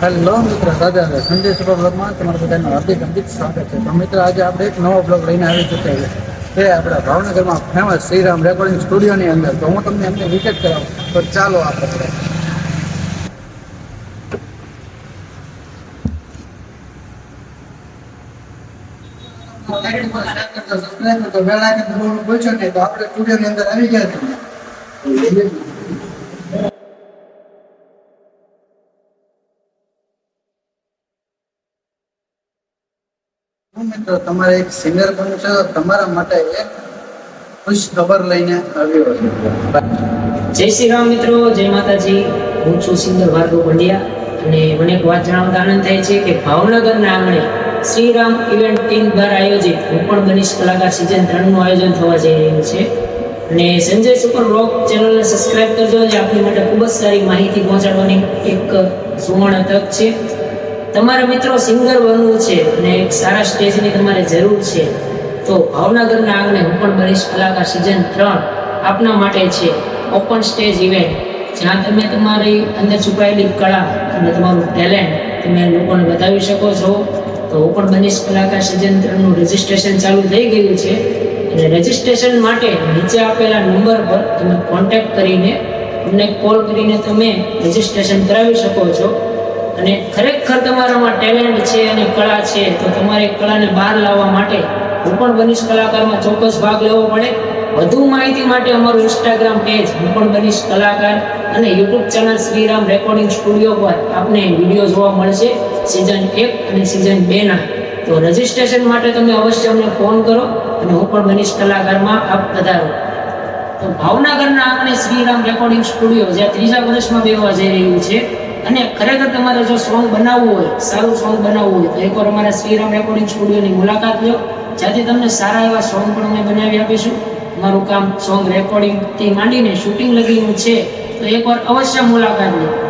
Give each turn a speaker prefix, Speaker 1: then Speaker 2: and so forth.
Speaker 1: Hello મિત્ર. દાદા Sanjay super બ્લોગમાં તમારું બધાનું હાર્દિક હાર્દિક સ્વાગત છે. તો મિત્ર, આજે આપણે એક નવો બ્લોગ લઈને આવી ચૂક્યા છે તે આપણા ભાવનગરમાં ફેમસ શ્રીરામ રેકોર્ડિંગ સ્ટુડિયોની અંદર. તો હું તમને એમને વિકેટ કરાવું. તો ચાલો આપણે સબસ્ક્રાઇબ કરજો બેલ આઇકન દબાવવાનું ભૂલશો નહીં. તો આપણે સ્ટુડિયોની અંદર આવી ગયા છીએ. મિત્રો, તમારે એક સિંગર બનવું છે, તમારા માટે એક ખુશ ખબર લઈને આવ્યો
Speaker 2: જય શ્રી રામ મિત્રો, જય માતાજી. હું છું સિંગર ભાર્ગવ પંડ્યા અને મને એક વાત જણાવતા આનંદ થાય છે કે ભાવનગરના આંગણે શ્રીરામ ઇવેન્ટ ટીમ દ્વારા આયોજિત હું પણ કલાકાર સિઝન ત્રણનું આયોજન થવા જઈ રહ્યું છે. અને સંજય સુપર બ્લોગ ચેનલને સબસ્ક્રાઇબ કરજો, જે આપણી માટે ખૂબ જ સારી માહિતી પહોંચાડવાની એક સુવર્ણ તક છે. તમારા મિત્રો સિંગર બનવું છે અને એક સારા સ્ટેજની તમારે જરૂર છે. તો ભાવનગરના આંગણે હું પણ બનીશ કલાકાર સિઝન ત્રણ આપના માટે છે ઓપન સ્ટેજ ઇવેન્ટ. જ્યાં તમે તમારી અંદર છુપાયેલી કળા અને તમારું ટેલેન્ટ તમે લોકોને બતાવી શકો છો. તો હું પણ બનીશ કલાકાર સિઝન ત્રણનું રજિસ્ટ્રેશન ચાલુ થઈ ગયું છે. અને રજિસ્ટ્રેશન માટે નીચે આપેલા નંબર પર તમે કોન્ટેક્ટ કરીને અમને કોલ કરીને તમે રજિસ્ટ્રેશન કરાવી શકો છો. અને ખરેખર તમારામાં ટેલેન્ટ છે અને કળા છે, તો તમારે કળાને બહાર લાવવા માટે હું પણ બનીશ કલાકારમાં ચોક્કસ ભાગ લેવો પડે. વધુ માહિતી માટે અમારું ઇન્સ્ટાગ્રામ પેજ હું પણ બનીશ કલાકાર અને YouTube channel Shriram recording studio પર આપને વીડિયો જોવા મળશે સિઝન એક અને સિઝન બેના તો રજિસ્ટ્રેશન માટે તમે અવશ્ય અમને ફોન કરો અને હું પણ બનીશ કલાકારમાં આપ પધારો તો ભાવનગરના આંગણે શ્રીરામ રેકોર્ડિંગ સ્ટુડિયો જ્યાં ત્રીજા વર્ષમાં બેવા જઈ રહ્યું છે. અને ખરેખર તમારે જો સોંગ બનાવવું હોય, સારું સોંગ બનાવવું હોય, તો એકવાર અમારા શ્રીરામ રેકોર્ડિંગ સ્ટુડિયોની મુલાકાત લો. જ્યાંથી તમને સારા એવા સોંગ પણ અમે બનાવી આપીશું. અમારું કામ સોંગ રેકોર્ડિંગથી માંડીને શૂટિંગ લગીનું છે. તો એકવાર અવશ્ય મુલાકાત લો.